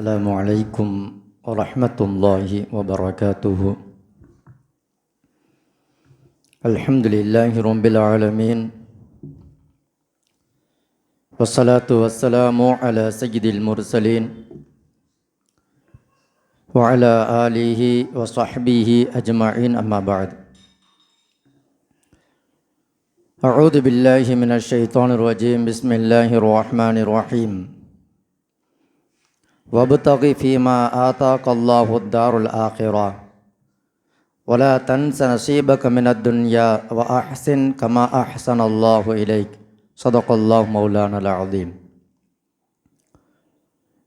السلام عليكم ورحمة الله وبركاته. الحمد لله رب العالمين والصلاة والسلام على سيد المرسلين وعلى آله وصحبه أجمعين. أما بعد أعوذ بالله من الشيطان الرجيم. بسم الله الرحمن الرحيم. وابتغ فيما آتاك الله الدار الآخرة ولا تنس نصيبك من الدنيا وأحسن كما أحسن الله إليك صدق الله مولانا العظيم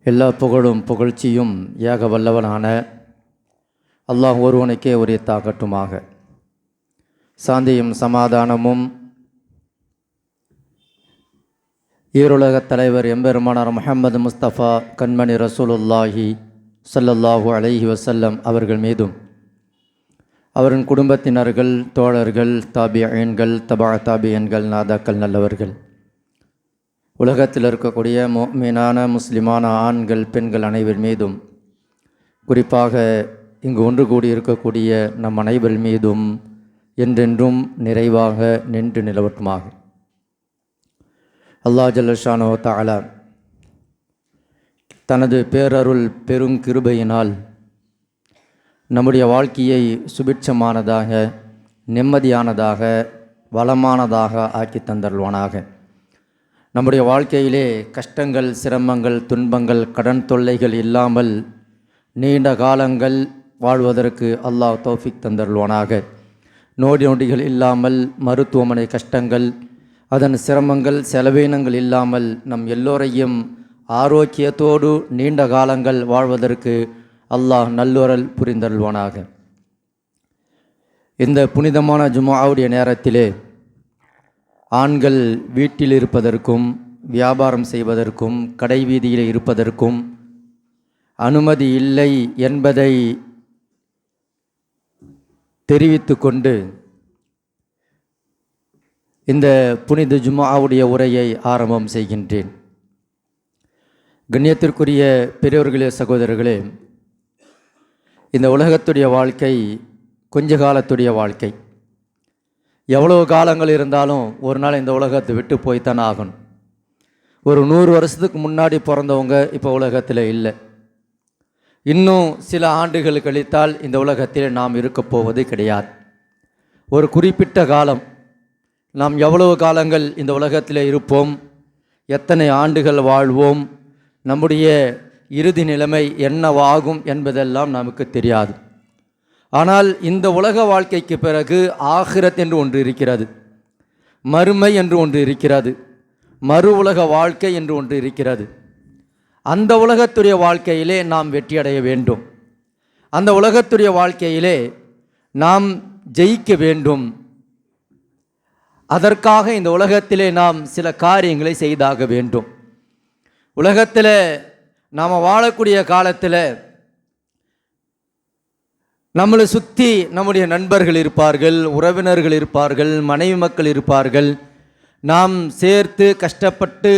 எல்லா புகழும் புகழ்ச்சியும் ஏக வல்லவனான அல்லாஹ் ஒருவனுக்கே உரித்தாகட்டுமாக சாந்தியும் சமாதானமும் ஈருலகத் தலைவர் எம்பெருமானார் முஹம்மது முஸ்தபா கண்மணி ரசூலுல்லாஹி சல்லல்லாஹு அலைஹி வசல்லம் அவர்கள் மீதும் அவரின் குடும்பத்தினர்கள் தோழர்கள் தாபியன்கள் தபா தாபியன்கள் நாதாக்கள் நல்லவர்கள். உலகத்தில் இருக்கக்கூடிய மீனான முஸ்லிமான ஆண்கள் பெண்கள் அனைவர் மீதும் குறிப்பாக இங்கு ஒன்று கூடி இருக்கக்கூடிய நம் அனைவர் மீதும் என்றென்றும் நிறைவாக நின்று நிலவட்டுமாகும் அல்லா ஜல்லஷானோ தாலா தனது பேரருள் பெருங்கிருபையினால் நம்முடைய வாழ்க்கையை சுபிட்சமானதாக நிம்மதியானதாக வளமானதாக ஆக்கி தந்தருள்வானாக. நம்முடைய வாழ்க்கையிலே கஷ்டங்கள் சிரமங்கள் துன்பங்கள் கடன் தொல்லைகள் இல்லாமல் நீண்ட காலங்கள் வாழ்வதற்கு அல்லாஹ் தோஃபிக் தந்தருள்வானாக. நோடி நொடிகள் இல்லாமல் மருத்துவமனை கஷ்டங்கள் அதன் சிரமங்கள் செலவீனங்கள் இல்லாமல் நம் எல்லோரையும் ஆரோக்கியத்தோடு நீண்ட காலங்கள் வாழ்வதற்கு அல்லாஹ் நல்லுரல் புரிந்தருள்வானாக. இந்த புனிதமான ஜுமாவுடைய நேரத்திலே ஆண்கள் வீட்டில் இருப்பதற்கும் வியாபாரம் செய்வதற்கும் கடை வீதியில் இருப்பதற்கும் அனுமதி இல்லை என்பதை தெரிவித்து கொண்டு இந்த புனித ஜுமாவுடைய உரையை ஆரம்பம் செய்கின்றேன். கண்ணியத்திற்குரிய பெரியவர்களே சகோதரர்களே இந்த உலகத்துடைய வாழ்க்கை கொஞ்ச காலத்துடைய வாழ்க்கை. எவ்வளோ காலங்கள் இருந்தாலும் ஒரு நாள் இந்த உலகத்தை விட்டு போய்த்தான் ஆகணும். ஒரு நூறு வருஷத்துக்கு முன்னாடி பிறந்தவங்க இப்போ உலகத்தில் இல்லை. இன்னும் சில ஆண்டுகள் கழித்தால் இந்த உலகத்தில் நாம் இருக்கப் போவது கிடையாது. ஒரு குறிப்பிட்ட காலம் நாம் எவ்வளவு காலங்கள் இந்த உலகத்தில் இருப்போம்? எத்தனை ஆண்டுகள் வாழ்வோம்? நம்முடைய இறுதி நிலைமை என்னவாகும் என்பதெல்லாம் நமக்கு தெரியாது. ஆனால் இந்த உலக வாழ்க்கைக்கு பிறகு ஆகிரத் என்று ஒன்று இருக்கிறது மறுமை என்று ஒன்று இருக்கிறது மறு உலக வாழ்க்கை என்று ஒன்று இருக்கிறது. அந்த உலகத்துடைய வாழ்க்கையிலே நாம் வெற்றியடைய வேண்டும். அந்த உலகத்துடைய வாழ்க்கையிலே நாம் ஜெயிக்க வேண்டும். அதற்காக இந்த உலகத்திலே நாம் சில காரியங்களை செய்தாக வேண்டும். உலகத்தில் நாம் வாழக்கூடிய காலத்தில் நம்மளை சுற்றி நம்முடைய நண்பர்கள் இருப்பார்கள் உறவினர்கள் இருப்பார்கள் மனைவி மக்கள் இருப்பார்கள். நாம் சேர்த்து கஷ்டப்பட்டு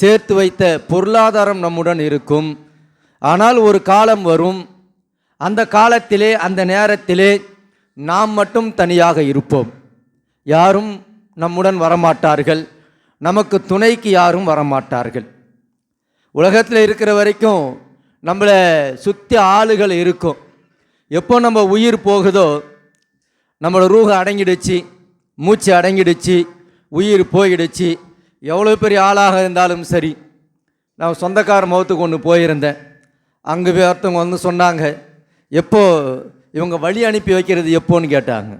சேர்த்து வைத்த பொருளாதாரம் நம்முடன் இருக்கும். ஆனால் ஒரு காலம் வரும். அந்த காலத்திலே அந்த நேரத்திலே நாம் மட்டும் தனியாக இருப்போம். யாரும் நம்முடன் வரமாட்டார்கள். நமக்கு துணைக்கு யாரும் வரமாட்டார்கள். உலகத்தில் இருக்கிற வரைக்கும் நம்மளை சுற்றி ஆளுகள் இருக்கும். எப்போ நம்ம உயிர் போகுதோ நம்மளோட ரூக அடங்கிடுச்சு மூச்சு அடங்கிடுச்சு உயிர் போயிடுச்சு எவ்வளோ பெரிய ஆளாக இருந்தாலும் சரி. நான் சொந்தக்கார முகத்துக்கு ஒன்று போயிருந்தேன். அங்கே போய் ஒருத்தவங்க வந்து சொன்னாங்க எப்போ இவங்க வழி அனுப்பி வைக்கிறது எப்போன்னு கேட்டாங்க.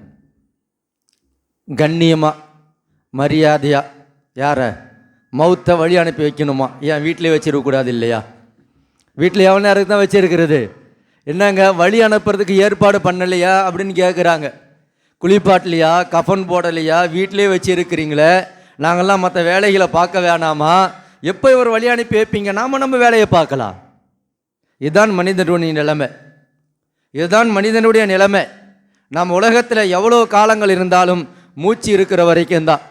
கண்ணியமாக மரியாதையாக யாரை? மௌத்தை வழி அனுப்பி வைக்கணுமா? ஏன் வீட்டிலே வச்சிருக்கக்கூடாது இல்லையா? வீட்டில் எவ்வளோ நேரத்துக்கு தான் வச்சிருக்கிறது. என்னங்க வழி அனுப்புறதுக்கு ஏற்பாடு பண்ணலையா அப்படின்னு கேட்குறாங்க குளிப்பாட்டலையா கஃபன் போடலையா வீட்டிலே வச்சுருக்கிறீங்களே? நாங்கள்லாம் மற்ற வேலைகளை பார்க்க வேணாமா? எப்போ இவர் வழி அனுப்பி வைப்பீங்க? நாம் நம்ம வேலையை பார்க்கலாம். இதுதான் மனிதனுடைய நிலைமை. இதுதான் மனிதனுடைய நிலைமை. நாம் உலகத்தில் எவ்வளோ காலங்கள் இருந்தாலும் மூச்சு இருக்கிற வரைக்கும் தான்.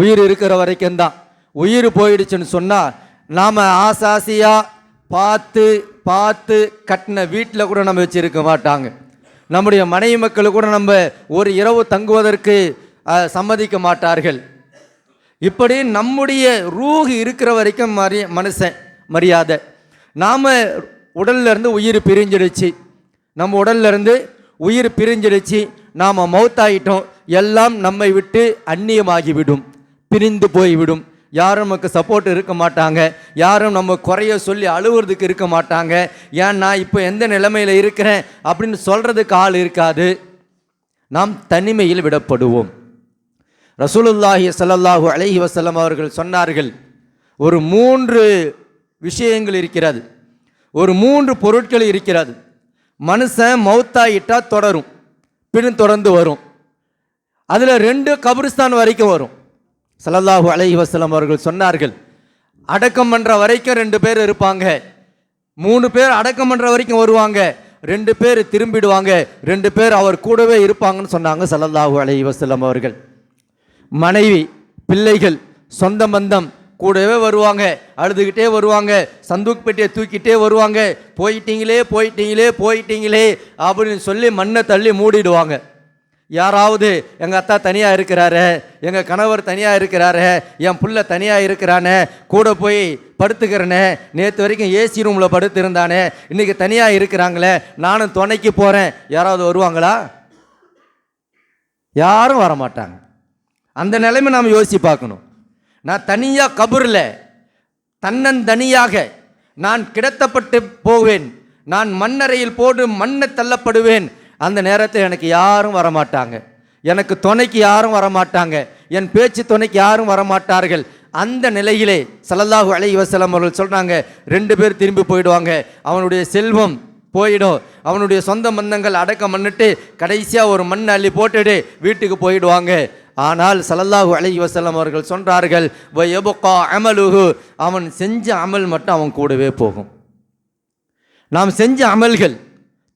உயிர் இருக்கிற வரைக்கும் தான். உயிர் போயிடுச்சுன்னு சொன்னால் நாம் ஆசாசியாக பார்த்து பார்த்து கட்டின வீட்டில் கூட நம்ம வச்சிருக்க மாட்டாங்க. நம்முடைய மனைவி மக்கள் கூட நம்ம ஒரு இரவு தங்குவதற்கு சம்மதிக்க மாட்டார்கள். இப்படி நம்முடைய ரூஹ் இருக்கிற வரைக்கும் மரி மனுஷன் மரியாதை. நாம் உடல்ல இருந்து உயிர் பிரிஞ்சிடுச்சு. நம்ம உடல்ல இருந்து உயிர் பிரிஞ்சிடுச்சு. நாம் மௌத்தாயிட்டோம். எல்லாம் நம்மை விட்டு அந்நியமாகிவிடும் பிரிந்து போய்விடும். யாரும் நமக்கு சப்போர்ட் இருக்க மாட்டாங்க. யாரும் நம்ம குறைய சொல்லி அழுவுறதுக்கு இருக்க மாட்டாங்க. ஏன் நான் இப்போ எந்த நிலைமையில் இருக்கிறேன் அப்படின்னு சொல்கிறதுக்கு ஆள் இருக்காது. நாம் தனிமையில் விடப்படுவோம். ரசூலுல்லாஹி சல்லாஹூ அலஹி வசலம் அவர்கள் சொன்னார்கள் ஒரு மூன்று விஷயங்கள் இருக்கிறது. ஒரு மூன்று பொருட்கள் இருக்கிறது. மனுஷன் மௌத்தாயிட்டா தொடரும். பின் தொடர்ந்து வரும். அதில் ரெண்டு கபிரிஸ்தான் வரைக்கும் வரும். ஸல்லல்லாஹு அலஹி வசலம் அவர்கள் சொன்னார்கள் அடக்கம் பண்ணுற வரைக்கும் ரெண்டு பேர் இருப்பாங்க. மூணு பேர் அடக்கம் பண்ணுற வரைக்கும் வருவாங்க. ரெண்டு பேர் திரும்பிடுவாங்க. ரெண்டு பேர் அவர் கூடவே இருப்பாங்கன்னு சொன்னாங்க சல்லல்லாஹு அலஹி வசலம் அவர்கள். மனைவி பிள்ளைகள் சொந்த பந்தம் கூடவே வருவாங்க. அழுதுகிட்டே வருவாங்க. சந்தூக் பெட்டியை தூக்கிட்டே வருவாங்க. போயிட்டீங்களே போயிட்டீங்களே போயிட்டீங்களே அப்படின்னு சொல்லி மண்ணை தள்ளி மூடிடுவாங்க. யாராவது எங்கள் அத்தா தனியாக இருக்கிறாரு எங்கள் கணவர் தனியாக இருக்கிறாரு என் புள்ள தனியாக இருக்கிறானே கூட போய் படுத்துக்கிறனே நேற்று வரைக்கும் ஏசி ரூமில் படுத்துருந்தானே இன்றைக்கி தனியாக இருக்கிறாங்களே நானும் துணைக்கு போகிறேன் யாராவது வருவாங்களா? யாரும் வர மாட்டாங்க அந்த நிலைமை நாம் யோசித்து பார்க்கணும். நான் தனியாக கபூரில் தன்னந்தனியாக நான் கிடத்தப்பட்டு போவேன். நான் மண்ணறையில் போடு மண்ணை தள்ளப்படுவேன். அந்த நேரத்தில் எனக்கு யாரும் வரமாட்டாங்க. எனக்கு துணைக்கு யாரும் வரமாட்டாங்க. என் பேச்சு துணைக்கு யாரும் வரமாட்டார்கள். அந்த நிலையிலே சலல்லாஹு அலை வஸல்லம் அவர்கள் சொல்கிறாங்க ரெண்டு பேர் திரும்பி போயிடுவாங்க. அவனுடைய செல்வம் போயிடும். அவனுடைய சொந்த பந்தங்கள் அடக்கம் பண்ணிட்டு கடைசியாக ஒரு மண் அள்ளி போட்டுட்டு வீட்டுக்கு போயிடுவாங்க. ஆனால் சலல்லாஹு அலை வஸல்லம் அவர்கள் சொல்கிறார்கள் எபுக்கா அமலுகு அவன் செஞ்ச அமல் மட்டும் அவன் கூடவே போகும். நாம் செஞ்ச அமல்கள்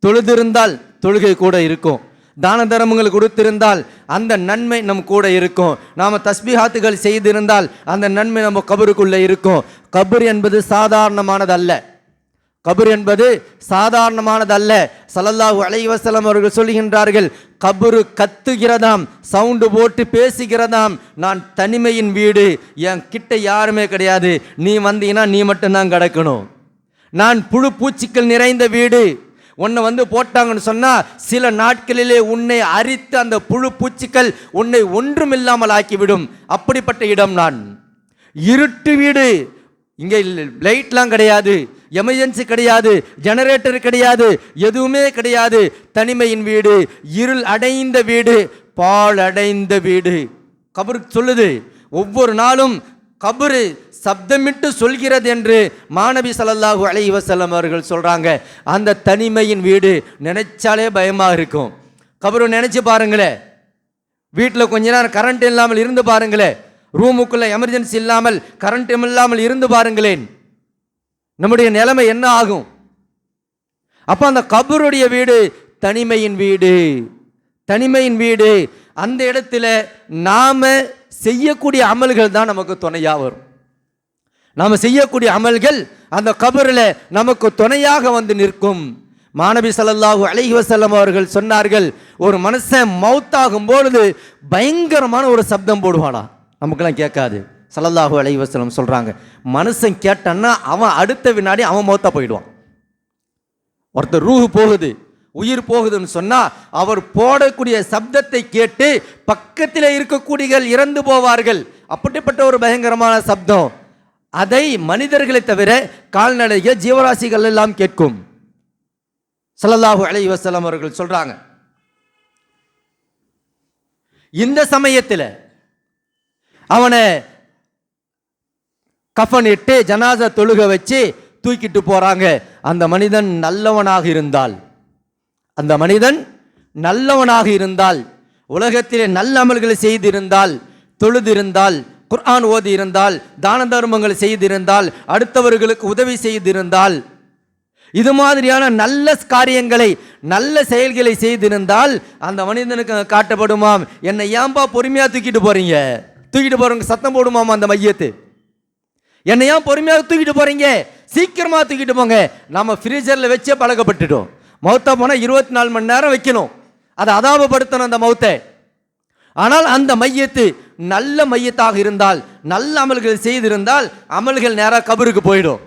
தொழுதிருந்தால் தொழுகை கூட இருக்கும். தான தர்மங்கள் கொடுத்திருந்தால் அந்த நன்மை நம் கூட இருக்கும். நாம் தஸ்பிஹாத்துகள் செய்திருந்தால் அந்த நன்மை நம்ம கபருக்குள்ளே இருக்கும். கபர் என்பது சாதாரணமானதல்ல. கபர் என்பது சாதாரணமானதல்ல. ஸல்லல்லாஹு அலைவசலம் அவர்கள் சொல்லுகின்றார்கள் கபரு கத்துகிறதாம் சவுண்டு போட்டு பேசுகிறதாம். நான் தனிமையின் வீடு என் கிட்ட யாருமே கிடையாது. நீ வந்தீங்கன்னா நீ மட்டும்தான் கிடக்கணும். நான் புழு பூச்சிக்கள் நிறைந்த வீடு உன்னை வந்து போட்டாங்கன்னு சொன்னால் சில நாட்களிலே உன்னை அரித்து அந்த புழு பூச்சிக்கள் உன்னை ஒன்றுமில்லாமல் ஆக்கிவிடும். அப்படிப்பட்ட இடம் நான். இருட்டு வீடு. இங்கே லைட்லாம் கிடையாது. எமர்ஜென்சி கிடையாது. ஜெனரேட்டர் கிடையாது. எதுவுமே கிடையாது. தனிமையின் வீடு. இருள் அடைந்த வீடு. பால் அடைந்த வீடு. கபருக்கு சொல்லுது. ஒவ்வொரு நாளும் கபரு சப்தமிட்டு சொல்கிறது என்று மாணவி சலல்லாஹு அலைஹி வஸல்லம் அவர்கள் சொல்கிறாங்க அந்த தனிமையின் வீடு நினைச்சாலே பயமாக இருக்கும். கபரு நினச்சி பாருங்களேன் வீட்டில் கொஞ்ச நேரம் கரண்ட் இல்லாமல் இருந்து பாருங்களேன் ரூமுக்குள்ளே எமர்ஜென்சி இல்லாமல் கரண்ட் இல்லாமல் இருந்து பாருங்களேன். நம்முடைய நிலைமை என்ன ஆகும்? அப்போ அந்த கபருடைய வீடு தனிமையின் வீடு. தனிமையின் வீடு. அந்த இடத்துல நாம் செய்யக்கூடிய அமல்கள் தான் நமக்கு துணையாக வரும். நாம் செய்யக்கூடிய அமல்கள் அந்த கபரில் நமக்கு துணையாக வந்து நிற்கும். மாணவி ஸல்லல்லாஹு அலைஹி வசல்லம் அவர்கள் சொன்னார்கள் ஒரு மனுஷன் மௌத்தாகும் பொழுது பயங்கரமான ஒரு சப்தம் போடுவானா? நமக்கெல்லாம் கேட்காது. சல்லல்லாஹு அலஹி வசலம் சொல்கிறாங்க மனுஷன் கேட்டான்னா அவன் அடுத்த வினாடி அவன் மௌத்தா போயிடுவான். ஒருத்தர் ரூஹு போகுது உயிர் போகுதுன்னு சொன்னால் அவர் போடக்கூடிய சப்தத்தை கேட்டு பக்கத்தில் இருக்கக்கூடியகள் இறந்து போவார்கள். அப்படிப்பட்ட ஒரு பயங்கரமான சப்தம். அதை மனிதர்களை தவிர கால்நடைகள் ஜீவராசிகள் எல்லாம் கேட்கும். சல்லல்லாஹு அலைஹி வசலம் அவர்கள் சொல்றாங்க. இந்த சமயத்தில் அவனை கஃபன் இட்டு ஜனாசா தொழுக வச்சு தூக்கிட்டு போறாங்க. அந்த மனிதன் நல்லவனாக இருந்தால் அந்த மனிதன் நல்லவனாக இருந்தால் உலகத்திலே நல்ல அமல்களை செய்திருந்தால் தொழுதிருந்தால் குர்ஆன் ஓதி இருந்தால் தான தர்மங்கள் செய்திருந்தால் அடுத்தவர்களுக்கு உதவி செய்திருந்தால் இது மாதிரியான நல்ல காரியங்களை நல்ல செயல்களை செய்திருந்தால் அந்த மனிதனுக்கு காட்டப்படுமாம். என்னை ஏன்பா பொறுமையாக தூக்கிட்டு போகிறீங்க தூக்கிட்டு போகிறவங்க சத்தம் போடுமாம் அந்த மையத்து? என்னை ஏன் பொறுமையாக தூக்கிட்டு போகிறீங்க சீக்கிரமாக தூக்கிட்டு போங்க. நம்ம ஃப்ரீஜரில் வச்சே பழக்கப்பட்டுட்டோம். மௌத்தா போனால் இருபத்தி நாலு மணி நேரம் வைக்கணும். அதை அதாபப்படுத்தணும் அந்த மௌத்தை. ஆனால் அந்த மையத்து நல்ல மையத்தாக இருந்தால் நல்ல அமல்கள் செய்திருந்தால் அமல்கள் நேராக கபருக்கு போயிடும்.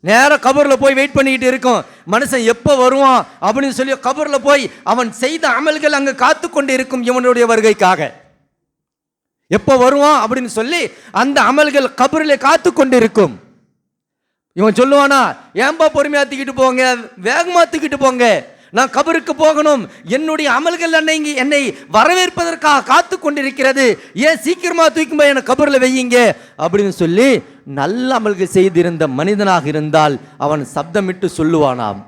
நேராக கபரில் போய் வெயிட் பண்ணிக்கிட்டு இருக்கும். மனுஷன் எப்போ வருவான் அப்படின்னு சொல்லி கபரில் போய் அவன் செய்த அமல்கள் அங்கே காத்து கொண்டு இருக்கும் இவனுடைய வருகைக்காக. எப்போ வருவான் அப்படின்னு சொல்லி அந்த அமல்கள் கபரில் காத்து கொண்டு இருக்கும் இவன் சொல்லுவானா ஏன்பா பொறுமையா தூக்கிட்டு போங்க? வேகமாக தூக்கிட்டு போங்க. நான் கபருக்கு போகணும். என்னுடைய அமல்கள் என்னை இங்கே என்னை வரவேற்பதற்காக காத்து கொண்டிருக்கிறது. ஏன் சீக்கிரமாக தூக்கும் போய் என்னை கபரில் வையுங்க? அப்படின்னு சொல்லி நல்ல அமல்கள் செய்திருந்த மனிதனாக இருந்தால் அவன் சப்தமிட்டு சொல்லுவானாம்.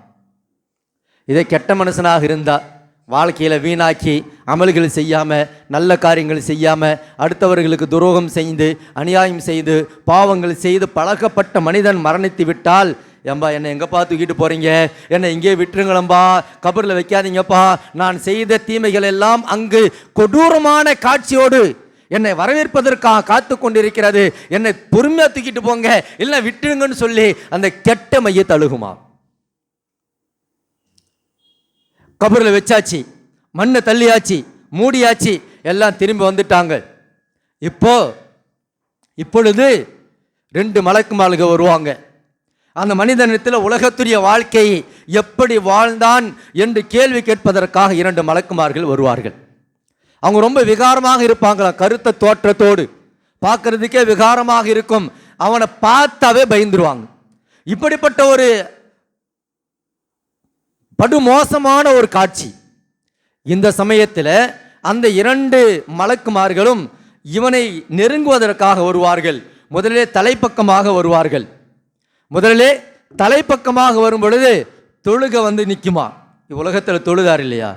இதே கெட்ட மனுஷனாக இருந்தால் வாழ்க்கையில் வீணாக்கி அமல்கள் செய்யாமல் நல்ல காரியங்கள் செய்யாமல் அடுத்தவர்களுக்கு துரோகம் செய்து அநியாயம் செய்து பாவங்கள் செய்து பழக்கப்பட்ட மனிதன் மரணித்து விட்டால் ஏம்பா என்னை எங்கேப்பா தூக்கிட்டு போகிறீங்க என்னை இங்கே விட்டுருங்களம்பா கபரில் வைக்காதீங்கப்பா. நான் செய்த தீமைகள் எல்லாம் அங்கு கொடூரமான காட்சியோடு என்னை வரவேற்பதற்காக காத்து கொண்டிருக்கிறது. என்னை பொறுமையாக தூக்கிட்டு போங்க. இல்லை விட்டுருங்கன்னு சொல்லி அந்த கெட்ட மையத்தை அழுகுமா கபரில் வச்சாச்சு. மண்ணை தள்ளியாச்சு. மூடியாச்சு. எல்லாம் திரும்பி வந்துட்டாங்க. இப்போ இப்பொழுது ரெண்டு மலக்குமாளுக வருவாங்க. அந்த மனிதனிடத்தில் உலகத்துடைய வாழ்க்கையை எப்படி வாழ்ந்தான் என்று கேள்வி கேட்பதற்காக இரண்டு மலக்குமார்கள் வருவார்கள். அவங்க ரொம்ப விகாரமாக இருப்பாங்களாம் கருத்த தோற்றத்தோடு. பார்க்கறதுக்கே விகாரமாக இருக்கும். அவனை பார்த்தாவே பயந்துருவாங்க. இப்படிப்பட்ட ஒரு படுமோசமான ஒரு காட்சி. இந்த சமயத்தில் அந்த இரண்டு மலக்குமார்களும் இவனை நெருங்குவதற்காக வருவார்கள். முதலிலே தலைப்பக்கமாக வருவார்கள். முதலிலே தலைப்பக்கமாக வரும் பொழுது தொழுக வந்து நிற்குமா? உலகத்தில் தொழுதார் இல்லையா?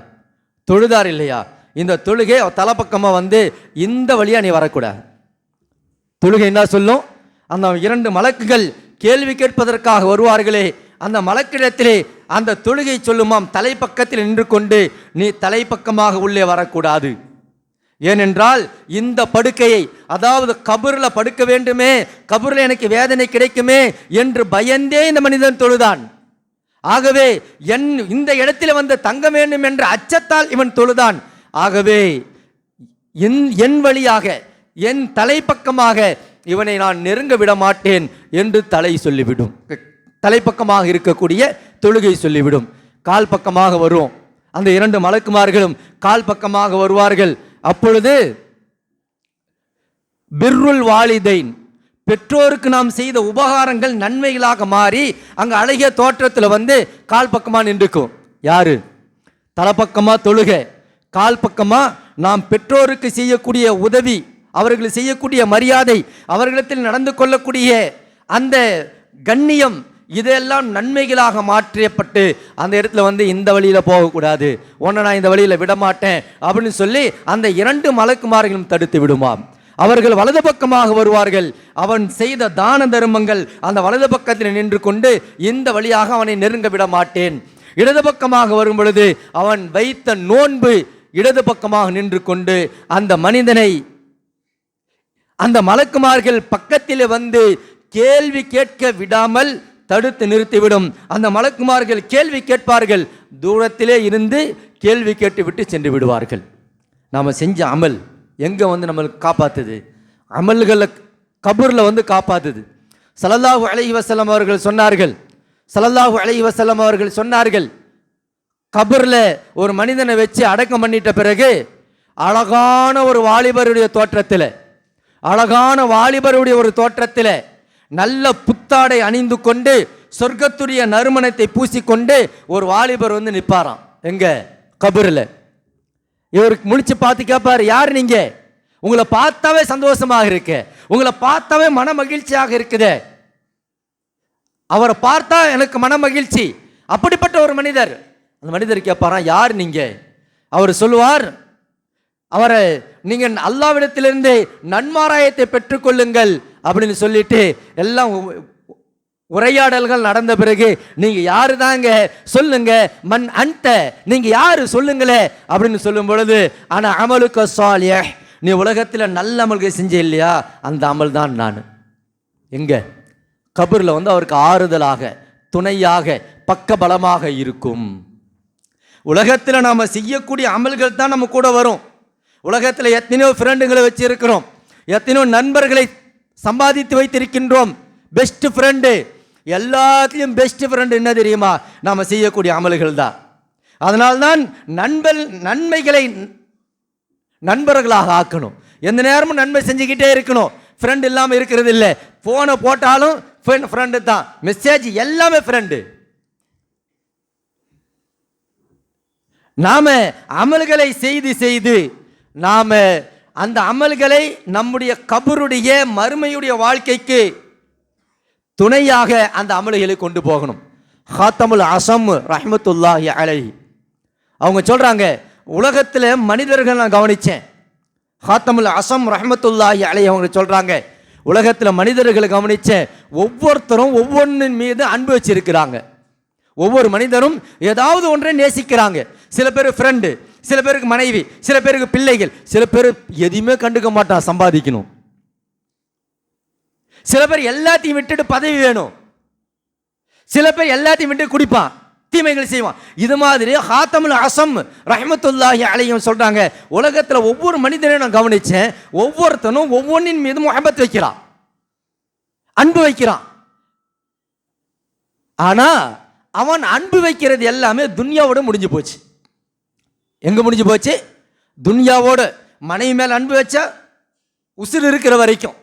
தொழுதார் இல்லையா? இந்த தொழுகை தலைப்பக்கமாக வந்து இந்த வழியாக நீ வரக்கூடாது. தொழுகை என்ன சொல்லும்? அந்த இரண்டு மலக்குகள் கேள்வி கேட்பதற்காக வருவார்களே அந்த மலக்கிடத்திலே அந்த தொழுகை சொல்லுமாம் தலைப்பக்கத்தில் நின்று கொண்டு நீ தலைப்பக்கமாக உள்ளே வரக்கூடாது. ஏனென்றால் இந்த படுக்கையை அதாவது கபூரில் படுக்க வேண்டுமே கபூரில் எனக்கு வேதனை கிடைக்குமே என்று பயந்தே இந்த மனிதன் தொழுதான். ஆகவே என் இந்த இடத்தில் வந்து தங்க வேண்டும் என்ற அச்சத்தால் இவன் தொழுதான். ஆகவே என் என் வழியாக என் தலைப்பக்கமாக இவனை நான் நெருங்க விட மாட்டேன் என்று தலை சொல்லிவிடும். தலைப்பக்கமாக இருக்கக்கூடிய தொழுகை சொல்லிவிடும். கால் பக்கமாக வரும். அந்த இரண்டு மலக்குமார்களும் கால் பக்கமாக வருவார்கள். அப்பொழுது பிர்ருல் வாலிதைன் பெற்றோருக்கு நாம் செய்த உபகாரங்கள் நன்மைகளாக மாறி அங்கே அழகிய தோற்றத்தில் வந்து கால் பக்கமாக நின்றுக்கும். யாரு? தலைப்பக்கமாக தொழுக. கால் பக்கமாக நாம் பெற்றோருக்கு செய்யக்கூடிய உதவி அவர்கள் செய்யக்கூடிய மரியாதை அவர்களிடத்தில் நடந்து கொள்ளக்கூடிய அந்த கண்ணியம் இதெல்லாம் நன்மைகளாக மாற்றியப்பட்டு அந்த இடத்துல வந்து இந்த வழியில் போகக்கூடாது. உன்னை நான் இந்த வழியில் விடமாட்டேன் அப்படின்னு சொல்லி அந்த இரண்டு மலக்குமார்களும் தடுத்து விடுமாம். அவர்கள் வலது பக்கமாக வருவார்கள். அவன் செய்த தான தர்மங்கள் அந்த வலது பக்கத்தில் நின்று கொண்டு இந்த வழியாக அவனை நெருங்க விட மாட்டேன். இடது பக்கமாக வரும் பொழுது அவன் வைத்த நோன்பு இடது பக்கமாக நின்று கொண்டு அந்த மனிதனை அந்த மலக்குமார்கள் பக்கத்தில் வந்து கேள்வி கேட்க விடாமல் தடுத்து நிறுத்திவிடும். அந்த மலக்குமார்கள் கேள்வி கேட்பார்கள். தூரத்திலே இருந்து கேள்வி கேட்டு விட்டு சென்று விடுவார்கள். நாம் செஞ்ச அமல் எங்கே வந்து நம்மளுக்கு காப்பாத்துது? அமல்களை கபூரில் வந்து காப்பாத்துது. சலல்லாஹு அலைஹி வசலம் அவர்கள் சொன்னார்கள். சலல்லாஹு அலைஹி வசலம் அவர்கள் சொன்னார்கள். கபரில் ஒரு மனிதனை வச்சு அடக்கம் பண்ணிட்ட பிறகு அழகான ஒரு வாலிபருடைய தோற்றத்தில் அழகான வாலிபருடைய ஒரு தோற்றத்தில் நல்ல புத்தாடை அணிந்து கொண்டு சொர்க்கத்துடைய நறுமணத்தை பூசிக்கொண்டு ஒரு வாலிபர் வந்து நிற்பாராம். எங்க? கபரில். இவருக்கு முழிச்சு பார்த்து கேட்பாரு யார் நீங்க? உங்களை பார்த்தாவே சந்தோஷமாக இருக்கு. உங்களை பார்த்தாவே மன மகிழ்ச்சியாக இருக்குதே. அவரை பார்த்தா எனக்கு மன மகிழ்ச்சி அப்படிப்பட்ட ஒரு மனிதர். அந்த மனிதர் கேட்பாராம் யார் நீங்க? அவர் சொல்லுவார் அவரை நீங்கள் அல்லாவிடத்திலிருந்து நன்மாராயத்தை பெற்றுக்கொள்ளுங்கள். அப்படின்னு சொல்லிட்டு எல்லாம் உரையாடல்கள் நடந்த பிறகு நீங்க யாரு தாங்க சொல்லுங்க. மண் அன்ட நீங்க யாரு? சொல்லுங்களே. அப்படின்னு சொல்லும் பொழுது ஆனா அமலுக்க சாலிய நீ உலகத்தில் நல்ல அமல்கள் செஞ்ச இல்லையா? அந்த அமல் தான் நான். எங்க? கபூரில் வந்து அவருக்கு ஆறுதலாக துணையாக பக்க பலமாக இருக்கும். உலகத்தில் நாம் செய்யக்கூடிய அமல்கள் தான் நம்ம கூட வரும். உலகத்தில் எத்தனையோ ஃப்ரெண்டுங்களை வச்சுருக்கிறோம். எத்தனையோ நண்பர்களை சம்பாதித்து வைத்திருக்கின்றோம். பெஸ்ட் ஃப்ரெண்டு எல்லாத்துலேயும் பெஸ்ட் ஃப்ரெண்டு என்ன தெரியுமா? நாம் செய்யக்கூடிய அமல்கள் தான். அதனால்தான் நண்பர் நன்மைகளை நண்பர்களாக ஆக்கணும். எந்த நேரமும் நன்மை செஞ்சுக்கிட்டே இருக்கணும். ஃப்ரெண்ட் இல்லாமல் இருக்கிறது இல்லை ஃபோனை போட்டாலும் ஃப்ரெண்டு தான். மெசேஜ் எல்லாமே ஃப்ரெண்டு நாம் அமல்களை செய்து செய்து நாம் அந்த அமல்களை நம்முடைய கபருடைய மறுமையுடைய வாழ்க்கைக்கு துணையாக அந்த அமல்களை கொண்டு போகணும். ஹாத்தமுல் அசம் ரஹமத்துல்லாஹி அலை அவங்க சொல்கிறாங்க உலகத்தில் மனிதர்கள் நான் கவனித்தேன் ஹாத்தமுல் அசம் ரஹமத்துல்லாஹி அலை அவங்க சொல்கிறாங்க உலகத்தில் மனிதர்களை கவனித்தேன் ஒவ்வொருத்தரும் ஒவ்வொன்றின் மீது அன்பு வச்சிருக்கிறாங்க. ஒவ்வொரு மனிதரும் ஏதாவது ஒன்றை நேசிக்கிறாங்க. சில பேர் ஃப்ரெண்டு சில பேருக்கு மனைவி சில பேருக்கு பிள்ளைகள் சில பேர் எதையுமே கண்டுக்க மாட்டான் சம்பாதிக்கணும். சில பேர் எல்லாத்தையும் விட்டுட்டு பதவி வேணும். சில பேர் எல்லாத்தையும் விட்டு குடிப்பான் தீமைகள் செய்வான். இது மாதிரி ஹாத்தமுல் அசம் ரஹமத்துல்லாஹி அலையும் சொல்கிறாங்க உலகத்தில் ஒவ்வொரு மனிதனையும் நான் கவனித்தேன் ஒவ்வொருத்தனும் ஒவ்வொன்றின் மீது முகபத் வைக்கிறான். அன்பு வைக்கிறான். ஆனால் அவன் அன்பு வைக்கிறது எல்லாமே துன்யாவோட முடிஞ்சு போச்சு. எங்கே முடிஞ்சு போச்சு? துன்யாவோட மனைவி மேலே அன்பு வச்சா உசுறு இருக்கிற வரைக்கும்.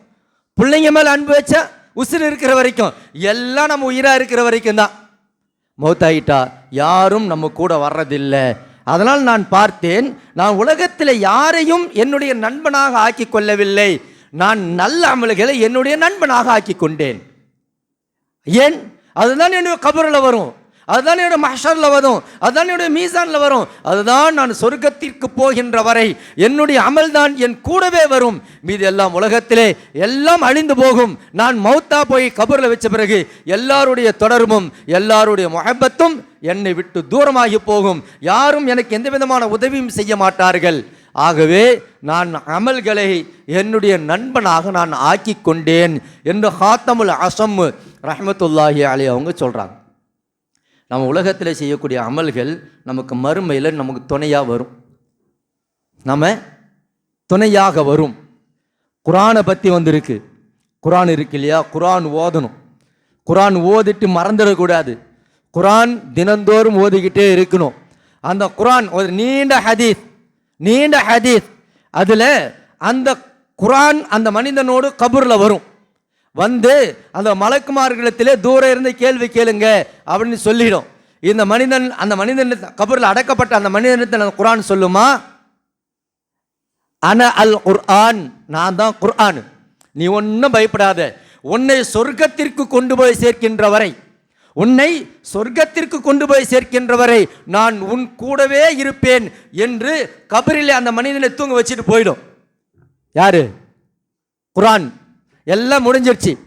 பிள்ளைங்க மேலே அன்பு வச்சா உசுறு இருக்கிற வரைக்கும். எல்லாம் நம்ம உயிராக இருக்கிற வரைக்கும் தான். மௌத்தாயிட்டா யாரும் நம்ம கூட வர்றதில்லை. அதனால் நான் பார்த்தேன் நான் உலகத்தில் யாரையும் என்னுடைய நண்பனாக ஆக்கி கொள்ளவில்லை. நான் நல்ல அமல்களை என்னுடைய நண்பனாக ஆக்கி கொண்டேன். ஏன்? அதுதான் என்னுடைய கபரில் வரும். அதுதான் என்னுடைய மஹரில் வரும். அதுதான் என்னுடைய மீசானில் வரும். அதுதான் நான் சொர்க்கத்திற்கு போகின்ற வரை என்னுடைய அமல் தான் என் கூடவே வரும். மீது எல்லாம் உலகத்திலே எல்லாம் அழிந்து போகும். நான் மௌத்தா போய் கபூரில் வச்ச பிறகு எல்லாருடைய தொடர்பும் எல்லாருடைய முகப்பத்தும் என்னை விட்டு தூரமாகி போகும். யாரும் எனக்கு எந்த விதமான உதவியும் செய்ய மாட்டார்கள். ஆகவே நான் அமல்களை என்னுடைய நண்பனாக நான் ஆக்கி கொண்டேன் என்று ஹாத்தமுல் அசம் ரஹமத்துல்லாஹி அலி அவங்க சொல்கிறாங்க நம்ம உலகத்தில் செய்யக்கூடிய அமல்கள் நமக்கு மறுமையில் நமக்கு துணையாக வரும். நம்ம துணையாக வரும். குரானை பற்றி வந்திருக்கு. குரான் இருக்கு இல்லையா? குரான் ஓதணும். குரான் ஓதிட்டு மறந்துடக்கூடாது. குரான் தினந்தோறும் ஓதிக்கிட்டே இருக்கணும். அந்த குரான் ஒரு நீண்ட ஹதீஸ். நீண்ட ஹதீஸ். அதில் அந்த குரான் அந்த மனிதனோடு கபூரில் வரும். வந்து அந்த மலக்குமார்களிடத்திலே தூரம் இருந்து கேள்வி கேளுங்க அப்படின்னு சொல்லிடும். இந்த மனிதன் அந்த மனிதன் கபூரில் அடக்கப்பட்ட அந்த மனிதனத்தில் அந்த குரான் சொல்லுமா? அன அல் குர்ஆன். நான் தான் குர்ஆன். நீ ஒன்றும் பயப்படாத. உன்னை சொர்க்கத்திற்கு கொண்டு போய் சேர்க்கின்ற வரை உன்னை சொர்க்கத்திற்கு கொண்டு போய் சேர்க்கின்ற வரை நான் உன் கூடவே இருப்பேன் என்று கபரிலே அந்த மனிதனை தூங்க வச்சுட்டு போயிடும். யாரு? குரான் எல்லாம் முடிஞ்சிருச்சு.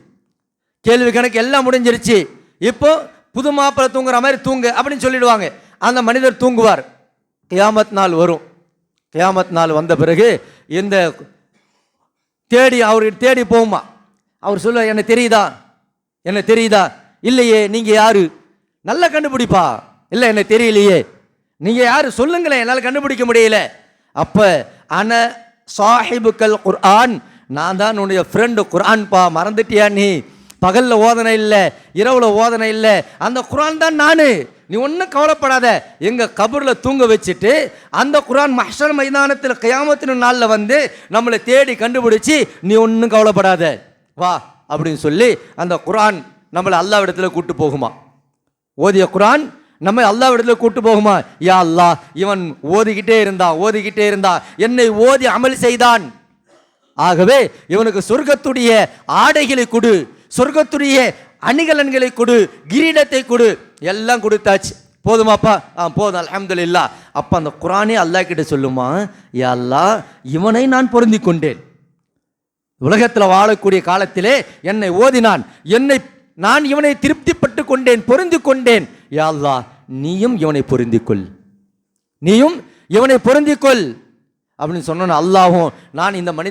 கேள்வி கணக்கு எல்லாம் முடிஞ்சிருச்சு. இப்போ புது மாப்பிள்ளை தூங்குற மாதிரி தூங்கு அப்படின்னு சொல்லிடுவாங்க. அந்த மனிதர் தூங்குவார். கியாமத் நாள் வரும். கியாமத் நாள் வந்த பிறகு இந்த தேடி அவர் தேடி போகுமா? அவர் சொல்ல என்ன தெரியுதா? என்ன தெரியுதா? இல்லையே நீங்கள் யாரு? நல்லா கண்டுபிடிப்பா. இல்லை என்ன தெரியலையே. நீங்கள் யாரு? சொல்லுங்களேன். என்னால் கண்டுபிடிக்க முடியல. அப்போ அன சாஹிபுக்கல் குர்ஆன் நான் தான் உன்னுடைய ஃப்ரெண்டு குரான்பா மறந்துட்டியா நீ? பகலில் ஓதனை இல்லை இரவில் ஓதனை இல்லை. அந்த குரான் தான் நான். நீ ஒன்றும் கவலைப்படாத. எங்கள் கபூரில் தூங்க வச்சுட்டு அந்த குரான் மஹ்ஷர் மைதானத்தில் கயாமத்தின் நாளில் வந்து நம்மளை தேடி கண்டுபிடிச்சி நீ ஒன்றும் கவலைப்படாத. வா அப்படின்னு சொல்லி அந்த குரான் நம்மளை அல்லாவிடத்துல கூப்பிட்டு போகுமா? ஓதிய குரான் நம்ம அல்லாவிடத்துல கூட்டு போகுமா? யா அல்லா இவன் ஓதிக்கிட்டே இருந்தான் ஓதிக்கிட்டே இருந்தான். என்னை ஓதி அமல் செய்தான். ஆகவே இவனுக்கு சொர்க்கத்துடைய ஆடைகளை கொடு சொர்க்கத்துடைய அணிகலன்களை கொடு கிரீடத்தை கொடு எல்லாம் கொடுத்தாச்சு. போதுமாப்பா ஆ போதும் அல்ஹம்துலில்லாஹ். அப்போ அந்த குரானே அல்லாஹ் கிட்ட சொல்லுமா? யா அல்லாஹ் இவனை நான் பொருந்தி கொண்டேன். உலகத்தில் வாழக்கூடிய காலத்திலே என்னை ஓதினான். என்னை நான் இவனை திருப்திப்பட்டு கொண்டேன் பொருந்தி கொண்டேன். யா நீயும் இவனை பொருந்திக்கொள் நீயும் இவனை பொருந்திக்கொள் அப்படின்னு சொன்னோன்னு அல்லாஹும் நான் இந்த மனித